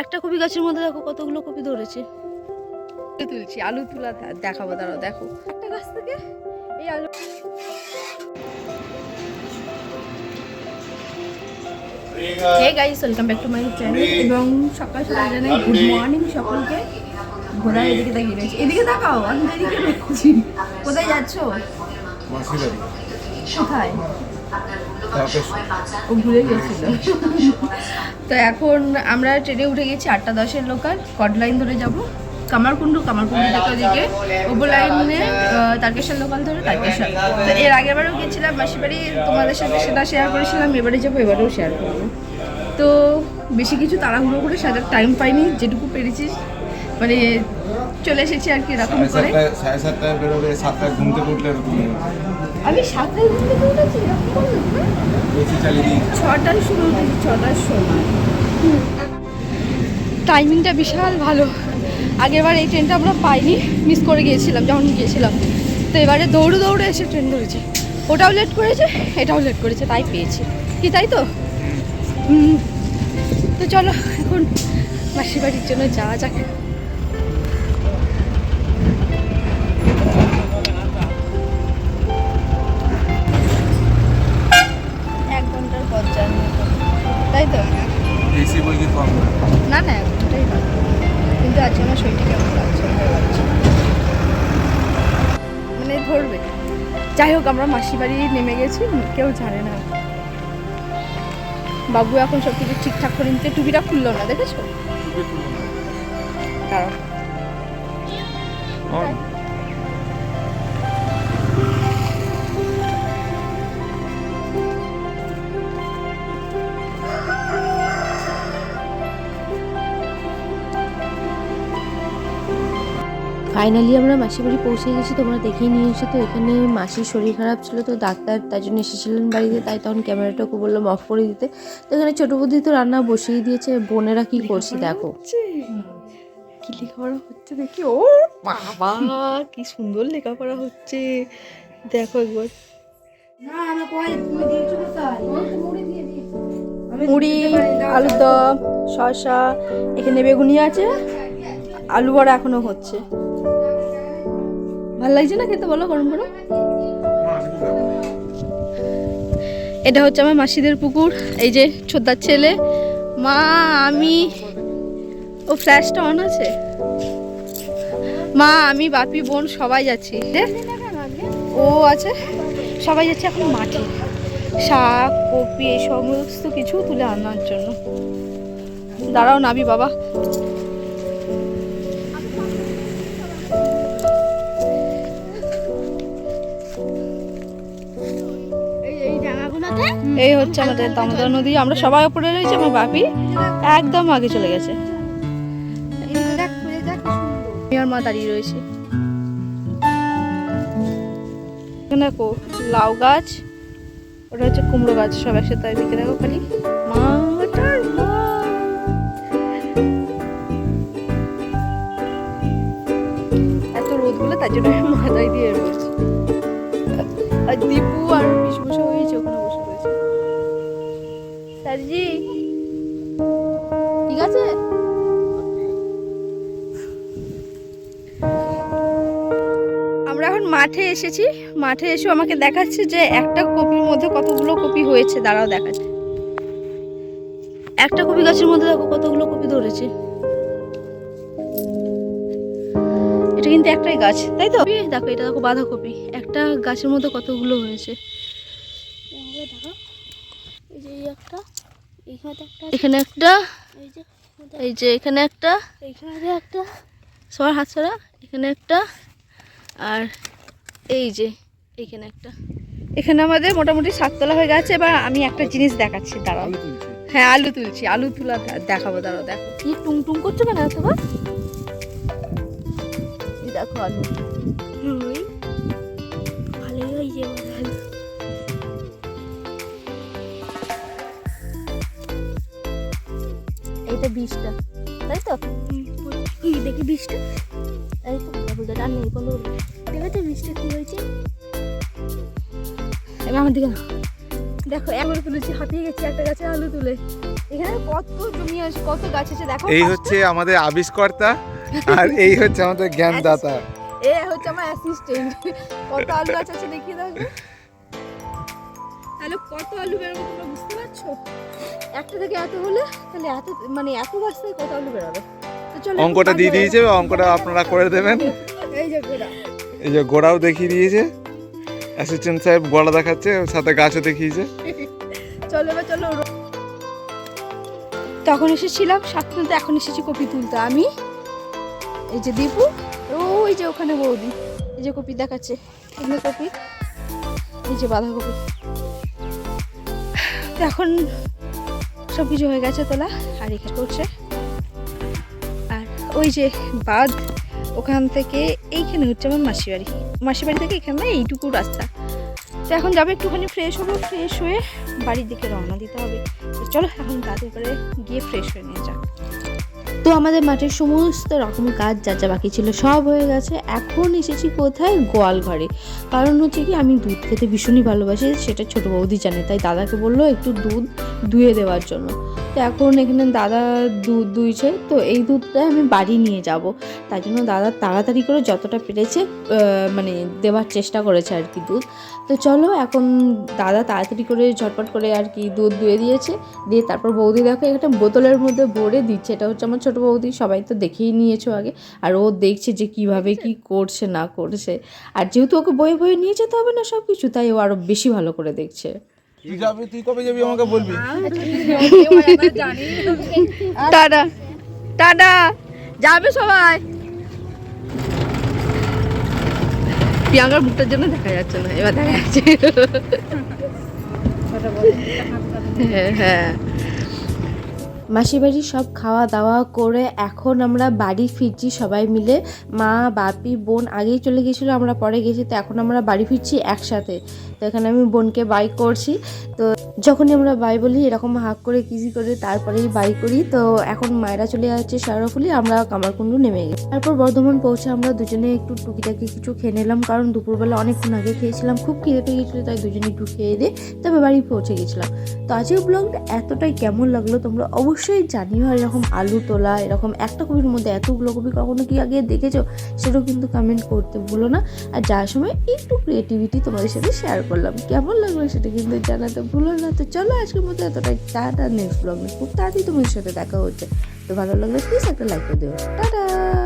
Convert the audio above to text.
একটা কপি গাছের মধ্যে দেখো কতগুলো কপি ধরেছে। আলু তুলছি আলু তুলা দেখাবো দাঁড়াও দেখো। একটা গাছ থেকে এই আলু hey guys welcome back to my channel এবং সকাল সকাল জানাই গুড মর্নিং সকলকে। ঘোড়া এদিকে তাকিয়ে রয়েছে। এদিকে তাকাও আমি এদিকে দেখছি। কোথায় যাচ্ছ? কোথায়? ও ভুলে গেছিল। তো এখন আমরা ট্রেনে উঠে গেছি আটটা দশের লোকাল কড লাইন ধরে যাব। কামারকুণ্ডু কামারকুণ্ডু থেকে ওদিকে। ওপর লাইনে তারকেশ্বর লোকাল ধরে তারকেশ্বর। তো এর আগেবারও গেছিলাম মাসি বাড়ি তোমাদের সাথে সেটা শেয়ার করেছিলাম এবারে যাব এবারেও শেয়ার করব। তো বেশি কিছু তাড়াহুড়ো করে সাজার টাইম পাইনি যেটুকু পেরেছিস মানে চলে এসেছি আর কি এরকম করে। সাড়ে সাতটায় বেরোবে সাতটায় ঘুম থেকে উঠলে এরকম আমি সাতটায় ঘুম থেকে উঠেছি শুরু হয়েছে ছটার সময়। টাইমিংটা বিশাল ভালো। আগেরবার এই ট্রেনটা আমরা পাইনি মিস করে গিয়েছিলাম যখন গিয়েছিলাম। তো এবারে দৌড়ে দৌড়ে এসে ট্রেন ধরেছি। ওটাও লেট করেছে এটাও লেট করেছে তাই পেয়েছি। কি তাই তো? তো চলো এখন মাসির বাড়ির জন্য যাওয়া যাক। তাই তো এসি বই কি কম? না না এক ঘন্টাই কিন্তু আজকে আমার শরীরটা কেমন লাগছে? মানে ধরবে। যাই হোক আমরা মাসি বাড়ি নেমে গেছি কেউ জানে না। বাবু এখন সব কিছু ঠিকঠাক করে নিতে টুপিটা খুললো না দেখেছ? কারণ ফাইনালি আমরা মাসির বাড়ি পৌঁছে গেছি তোমরা দেখেই নিয়েছো তো এখানে মাসির শরীর খারাপ ছিল তো ডাক্তার তার জন্য এসেছিলেন বাড়িতে তাই তখন ক্যামেরাটাকে বললাম অফ করে দিতে। তো এখানে ছোটো বুদ্ধি তো রান্না বসিয়ে দিয়েছে বোনেরা কি করছে দেখো। কি লেখাপড়া হচ্ছে দেখি? ও বাবা কি সুন্দর লেখাপড়া হচ্ছে। দেখো একবার। মুড়ি আলুর দম শসা এখানে বেগুনি আছে আলু বড়া এখনও হচ্ছে। ভালো লাগছে না খেতে বলো, গরম গরম? এটা হচ্ছে আমার মাসিদের পুকুর, এই যে ছোদ্দার ছেলে। মা, আমি, ও ফ্ল্যাশটা অন আছে? মা, আমি, বাপি, বোন, সবাই যাচ্ছি। ও আছে। সবাই যাচ্ছে এখন মাঠে। শাক, কপি, এই সমস্ত কিছু তুলে আনার জন্য। দাঁড়াও নাবি বাবা। এই হচ্ছে আমাদের দামোদর নদী। আমরা সবাই উপরে রয়েছে, আমার বাপি একদম আগে চলে গেছে। আর মা দাঁড়িয়ে রয়েছি। দেখো লাউ গাছ, ওটা হচ্ছে কুমড়ো গাছ, সব একসাথে এদিকে দেখো খালি। মা। এত রোদ বলে তার জন্য মাথায় দিয়ে রয়েছে। আর দীপু আর মাঠে এসেছি। মাঠে এসে আমাকে দেখাচ্ছে যে একটা কপির মধ্যে কতগুলো কপি হয়েছে। দাঁড়াও দেখাচ্ছে। একটা কপি গাছের মধ্যে দেখো কতগুলো কপি ধরেছে। এটা কিন্তু একটাই গাছ, তাই তো? দেখো, এটা দেখো বাঁধাকপি। একটা গাছের মধ্যে কতগুলো হয়েছে। এখানে একটা, এই যে এখানে একটা এইখানে একটা, সবার হাত ছড়া, এখানে একটা, আর এই যে এইখানে একটা। এখানে আমাদের মোটামুটি সাততলা হয়ে গেছে এবার আমি একটা জিনিস দেখাচ্ছি দাঁড়াও। হ্যাঁ আলু তুলছি আলু তুলা দেখাবো দাঁড়াও দেখো। কি টুং টুং করছ কেন দেখো আলু। ওই ভালোই হয়েছে এইটা বিষটা তাই তো? কি দেখি বৃষ্টি এই তো নেই কোনো দেখো তো বৃষ্টি কি হয়েছে? এবার আমার দিকে দেখো তুলেছি গেছি একটা গাছে আলু তুলে। এখানে কত জমি আছে কত গাছ আছে দেখো এই হচ্ছে আমাদের আবিষ্কর্তা আর এই হচ্ছে আমাদের জ্ঞানদাতা। এ হচ্ছে আমার অ্যাসিস্ট্যান্ট কত আলু গাছ আছে দেখিয়ে দাও। তাহলে কত আলু বেরোবে তোমরা বুঝতে পারছ? একটা থেকে এত হলে তাহলে এত মানে এত গাছ থেকে কত আলু বেরোবে? তো চলো একটু অঙ্কটা দিয়ে দিয়েছে অঙ্কটা আপনারা করে দেবেন। এই যে গোড়া এই যে গোড়াও দেখিয়ে দিয়েছে। অ্যাসিস্ট্যান্ট সাহেব গোড়া দেখাচ্ছে, সাথে গাছও দেখিয়েছে। চলো এবার চলো। তখন এসেছিলাম, সাত তুলতে এখন এসেছি কপি তুলতে। আমি, এই যে দীপু, ওই যে ওখানে বৌদি। এই যে কপি দেখাচ্ছে এখানে কপি। এই যে বাঁধাকপি। এখন সব কিছু হয়ে গেছে তোলা, আর এখানে করছে। আর ওই যে বাঁধ ওখান থেকে এইখানে হচ্ছে আমার মাসি বাড়ি মাসি বাড়ি থেকে এখানে এইটুকু রাস্তা। তো এখন যাবে একটুখানি ফ্রেশ হব ফ্রেশ হয়ে বাড়ির দিকে রওনা দিতে হবে। চলো এখন তাড়াতাড়ি করে গিয়ে ফ্রেশ হয়ে নিয়ে যাক। তো আমাদের মাঠের সমস্ত রকম কাজ যা যা বাকি ছিল সব হয়ে গেছে। এখন এসেছি কোথায়? গোয়াল ঘরে। কারণ হচ্ছে কি, আমি দুধ খেতে ভীষণই ভালোবাসি, সেটা ছোট বৌদি জানে। তাই দাদাকে বলল একটু দুধ ধুয়ে দেওয়ার জন্য। তো এখন এখানে দাদা দুধ দুইছে তো এই দুধটা আমি বাড়ি নিয়ে যাব। তাই জন্য দাদা তাড়াতাড়ি করে যতটা পেরেছে মানে দেওয়ার চেষ্টা করেছে আর কি দুধ। তো চলো, এখন দাদা তাড়াতাড়ি করে ঝটপট করে আর কি দুধ দুয়ে দিয়েছে। দিয়ে তারপর বৌদি দেখো, একটা বোতলের মধ্যে ভরে দিচ্ছে। এটা হচ্ছে আমার ছোট বৌদি সবাই তো দেখেই নিয়েছো আগে। আর ও দেখছে যে কীভাবে কি করছে না করছে। আর যেহেতু ওকে বয়ে বয়ে নিয়ে যেতে হবে না সব কিছু তাই ও আরও বেশি ভালো করে দেখছে। তুই তুই কবে যাবি আমাকে বলবি? টাটা টাটা যাবে সবাই। প্রিয়াঙ্কার মুখটার জন্য দেখা যাচ্ছে না এবার দেখা যাচ্ছে। হ্যাঁ হ্যাঁ। মাসি বাড়ি সব খাওয়া দাওয়া করে এখন আমরা বাড়ি ফিরছি সবাই মিলে। মা, বাপি, বোন আগেই চলে গেছিল, আমরা পরে গেছি, তো এখন আমরা বাড়ি ফিরছি একসাথে। তো এখানে আমি বোনকে বাই করছি। তো যখনই আমরা বাই বলি, এরকম হাক করে, কিজি করে, তারপরেই বাই করি। তো এখন মায়েরা চলে যাচ্ছে শেয়ারফুলি আমরা কামারকুণ্ডু নেমে গেছি। তারপর বর্ধমান পৌঁছে আমরা দুজনে একটু টুকিটাকি কিছু খেয়ে নিলাম, কারণ দুপুরবেলা অনেকক্ষণ আগে খেয়েছিলাম, খুব খিদে পেয়ে গেছিল, তাই দুজনে একটু খেয়ে দিয়ে তবে বাড়ি পৌঁছে গেছিলাম। তো আজকের ব্লগটা এতটাই কেমন লাগল, তোমরা অবশ্যই জানিও, আর এরকম আলু তোলা, এরকম একটা কপির মধ্যে এতগুলো কপি কখনো কি আগে দেখেছ, সেটাও কিন্তু কমেন্ট করতে ভুলো না। আর যাওয়ার সময় একটু ক্রিয়েটিভিটি তোমাদের সাথে শেয়ার করলাম, কেমন লাগল সেটা কিন্তু জানাতে ভুলো না। তো চলো আজকের মতো এতটাই। টাটা নেক্সট ব্লগ খুব তাড়াতাড়ি তোমাদের সাথে দেখা হচ্ছে। তো ভালো লাগলে প্লিজ একটা লাইক করে দিও। টাটা!